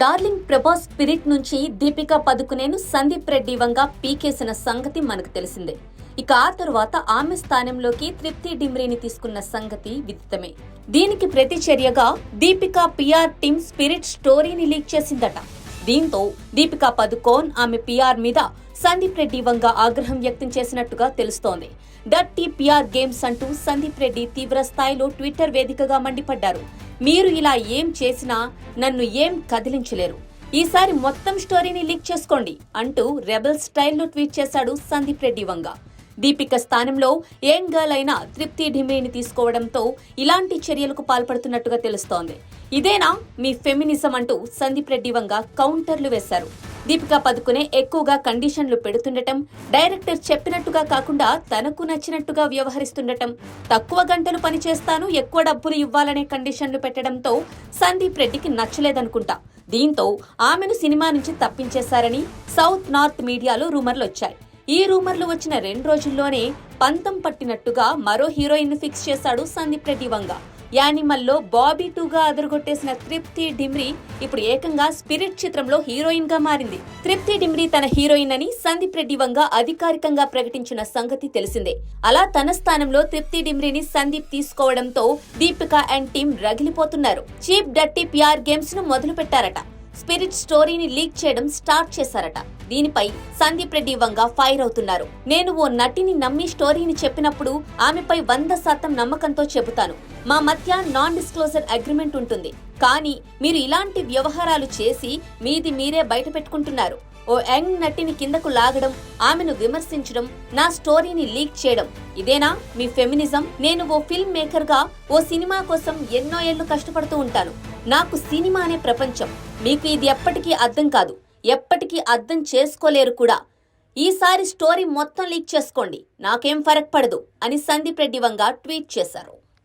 Darling Prabhas spirit నుంచి దీపికా పదుకునేను సందీప్ రెడ్డి వంగా పీకేసిన సంగతి మనకు తెలిసిందే. ఇక ఆ తరువాత ఆమె స్థానంలోకి తృప్తి డిమ్రీని తీసుకున్న సంగతి విదితమే. దీనికి ప్రతిచర్యగా దీపికా పిఆర్ టీమ్ స్పిరిట్ స్టోరీని లీక్ చేసిందట. దీంతో దీపికా పదుకోన్ ఆమె పిఆర్ మీద సందీప్ రెడ్డి వంగ ఆగ్రహం వ్యక్తం చేసినట్టుగా తెలుస్తోంది. డర్టీ పిఆర్ గేమ్స్ అంటూ సందీప్ రెడ్డి తీవ్ర స్థాయిలో ట్విట్టర్ వేదికగా మండిపడ్డారు. మీరు ఇలా ఏం చేసినా నన్ను ఏం కదిలించలేరు. ఈసారి మొత్తం స్టోరీని లీక్ చేసుకోండి అంటూ రెబల్ స్టైల్లో ట్వీట్ చేశాడు సందీప్ రెడ్డి వంగ. దీపిక స్థానంలో ఏం గర్ల్ అయిన తృప్తి ఢిమ్రీని తీసుకోవడంతో ఇలాంటి చర్యలకు పాల్పడుతున్నట్టుగా తెలుస్తోంది. ఇదేనా మీ ఫెమినిజం అంటూ సందీప్ రెడ్డి వంగ కౌంటర్లు వేశారు. దీపికా పదుకునే ఎక్కువగా కండిషన్లు పెడుతుండటం డైరెక్టర్ చెప్పినట్టుగా కాకుండా తనకు నచ్చినట్టుగా వ్యవహరిస్తుండటం తక్కువ గంటలు పనిచేస్తాను ఎక్కువ డబ్బులు ఇవ్వాలనే కండిషన్లు పెట్టడంతో సందీప్ రెడ్డికి నచ్చలేదనుకుంటా. దీంతో ఆమెను సినిమా నుంచి తప్పించేశారని సౌత్ నార్త్ మీడియాలో రూమర్లు వచ్చాయి. ఈ రూమర్లు వచ్చిన రెండు రోజుల్లోనే పంతం పట్టినట్టుగా మరో హీరోయిన్ ఫిక్స్ చేశాడు సందీప్ రెడ్డి వంగ. యానిమల్లో బాబీ టూగా అదరగొట్టేసిన తృప్తి డిమ్రీ ఇప్పుడు ఏకంగా స్పిరిట్ చిత్రంలో హీరోయిన్గా మారింది. తృప్తి డిమ్రీ తన హీరోయిన్ అని సందీప్ రెడ్డి వంగ అధికారికంగా ప్రకటించిన సంగతి తెలిసిందే. అలా తన స్థానంలో తృప్తి డిమ్రీని సందీప్ తీసుకోవడంతో దీపిక అండ్ టీం రగిలిపోతున్నారు. చీప్ డట్టి పిఆర్ గేమ్స్ను మొదలు పెట్టారట స్పిరిట్ స్టోరీని లీక్ చేయడం స్టార్ట్ చేశారట. దీనిపై సందీప్ రెడ్డి వంగ ఫైర్ అవుతున్నారు. నేను ఓ నటిని నమ్మి స్టోరీని చెప్పినప్పుడు ఆమెపై వంద శాతం నమ్మకంతో చెబుతాను. మా మధ్య నాన్ డిస్క్లోజర్ అగ్రిమెంట్ ఉంటుంది. కానీ మీరు ఇలాంటి వ్యవహారాలు చేసి మీది మీరే బయట పెట్టుకుంటున్నారు ఓ యంగ్ నటిని కిందకు లాగడం ఆమెను విమర్శించడం నా స్టోరీని లీక్ చేయడం. ఇదేనా? మీ ఫెమినిజం? నేను ఓ ఫిల్మ్ మేకర్గా ఓ సినిమా కోసం ఎన్నో ఏళ్ళు కష్టపడుతూ ఉంటాను. నాకు సినిమా అనే ప్రపంచం. మీకు ఇది ఎప్పటికీ అర్థం కాదు. ఎప్పటికీ అర్థం చేసుకోలేరు కూడా. ఈసారి స్టోరీ మొత్తం లీక్ చేసుకోండి. నాకేం ఫరక్ పడదు అని సందీప్ రెడ్డి వంగ ట్వీట్ చేశారు.